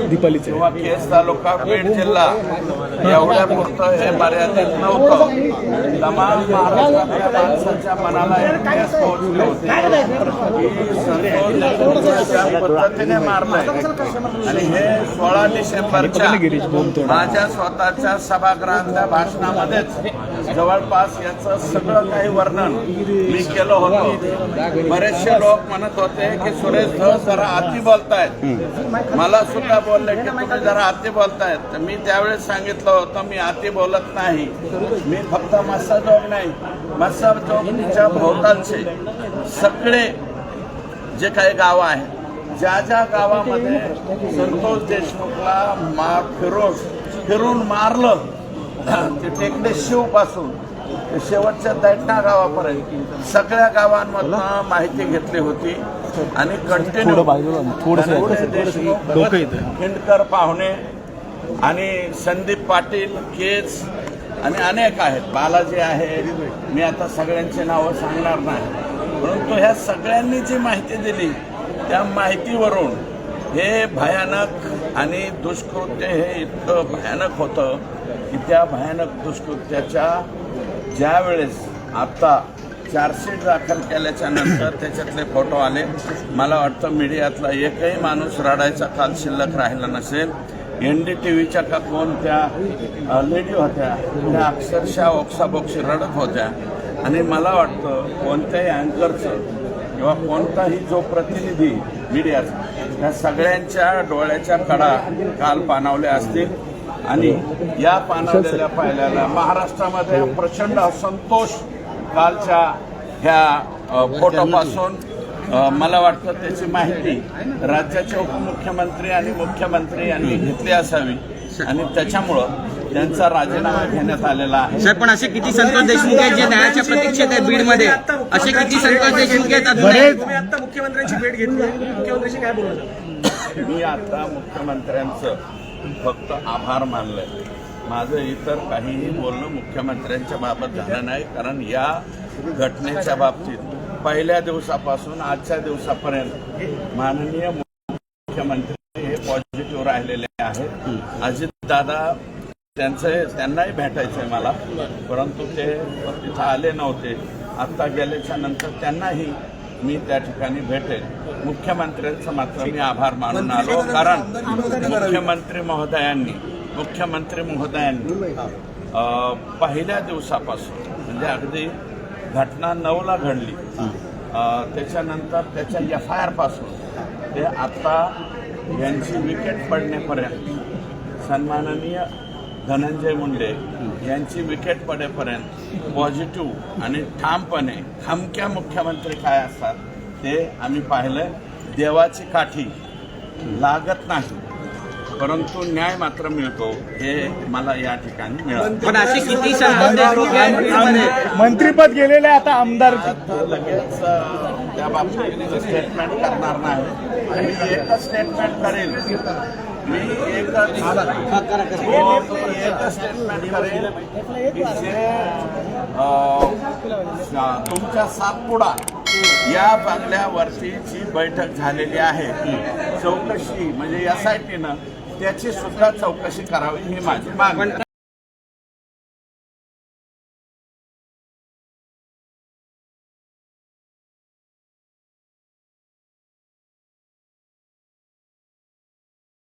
दीपालीचे. किंवा केस तालुका बीड जिल्हा एवढ्या पुरतं हे मर्यादित नव्हतं. तमाम महाराष्ट्रातल्या माणसाच्या मनाला एक ठेस पोहोचली होती. की संतोष देशमुख ज्या पद्धतीने मारलाय. आणि हे सोळा डिसेंबरच्या माझ्या स्वतःच्या सभागृहातल्या भाषणामध्येच जवळपास याचं सगळं काही वर्णन मी केलं होतं. बरेचसे लोक म्हणत होते की सुरेश धस जरा अति बोलतायत. मला सुद्धा बोलले की तुम्ही जरा अति बोलतायत. तर मी त्यावेळेस सांगितलं होतं मी अति बोलत नाही. मी फक्त मस्साजोग नाही. मस्साजोगच्या भोवतालचे. सगळे जे काही गावं आहेत ज्या ज्या गावामध्ये संतोष देशमुखला मार फिरून फिरून मारलं ते टेकडे शिवपासून शेवटच्या दैठणा गावापर्यंत सगळ्या गावांमधनं माहिती घेतली होती. आणि कंटिन्यू. हिंडकर पाहुणे आणि संदीप पाटील केज आणि अनेक आहेत. बालाजी आहे. मी आता सगळ्यांची नावं सांगणार नाही. परंतु ह्या सगळ्यांनी जी माहिती दिली त्या माहितीवरून हे भयानक आणि दुष्कृत्य हे इतकं भयानक होतं की त्या भयानक दुष्कृत्याच्या ज्या वेळेस आता चार्जशीट दाखल केल्याच्यानंतर त्याच्यातले फोटो आले. मला वाटतं मीडियातला एकही माणूस रडायचा काल शिल्लक राहिला नसेल. एन डी टी व्हीच्या का कोणत्या त्या लेडी होत्या त्या अक्षरशः ओक्साबोक्षी रडत होत्या. आणि मला वाटतं कोणत्याही अँकरचं किंवा कोणताही जो प्रतिनिधी मीडियाचा त्या सगळ्यांच्या डोळ्याच्या कडा काल पानावल्या असतील. आणि या पानावलेल्या पाहिल्याला महाराष्ट्रामध्ये प्रचंड असंतोष कालच्या ह्या फोटोपासून मला वाटतं त्याची माहिती राज्याचे उपमुख्यमंत्री आणि मुख्यमंत्री यांनी घेतली असावी. आणि त्याच्यामुळं त्यांचा राजीनामा घेण्यात आलेला आहे. साहेब पण असे किती संतोष देशमुख आहेत जे न्यायाच्या प्रतीक्षेत आहेत बीडमध्ये? असे किती संतोष देशमुख आहेत आता मुख्यमंत्र्यांची भेट घेतली. मुख्यमंत्र्यांशी काय बोलणार मी आता मुख्यमंत्र्यांचं फक्त आभार मानलंय. माझं इतर काहीही बोलणं मुख्यमंत्र्यांच्या बाबत झालं नाही कारण या घटनेच्या बाबतीत पहिल्या दिवसापासून आजच्या दिवसापर्यंत माननीय मुख्यमंत्री हे पॉझिटिव्ह राहिलेले आहेत. अजित दादा त्यांचं त्यांनाही भेटायचं आहे मला परंतु ते तिथं आले नव्हते. आत्ता गेल्याच्यानंतर त्यांनाही मी त्या ठिकाणी भेटेल. मुख्यमंत्र्यांचं मात्र मी आभार मानून आलो कारण मुख्यमंत्री महोदयांनी मुख्यमंत्री महोदयांनी पहिल्या दिवसापासून म्हणजे अगदी घटना नऊला घडली त्याच्यानंतर त्याच्या एफ आय आरपासून ते आत्ता यांची विकेट पडण्यापर्यंत सन्माननीय धनंजय मुंडे यांची विकेट पडेपर्यंत पॉझिटिव्ह आणि ठामपणे खमक्या मुख्यमंत्री काय असतात ते आम्ही पाहिलंय. देवाची काठी लागत नाही. परंतु न्याय मात्र मिळतो हे मला या ठिकाणी मिळालं. पण असे किती मंत्रीपद गेलेले आता आमदार. लगेच त्या बाबतीत स्टेटमेंट करणार नाही. मी एकच स्टेटमेंट करेल. मी हो, मी एकच स्टेटमेंट करेल. तुमच्या सातपुडा या बंगल्यावरती जी बैठक झालेली आहे. चौकशी म्हणजे एस आय टीनं त्याची सुद्धा चौकशी करावी ही माझी मागणी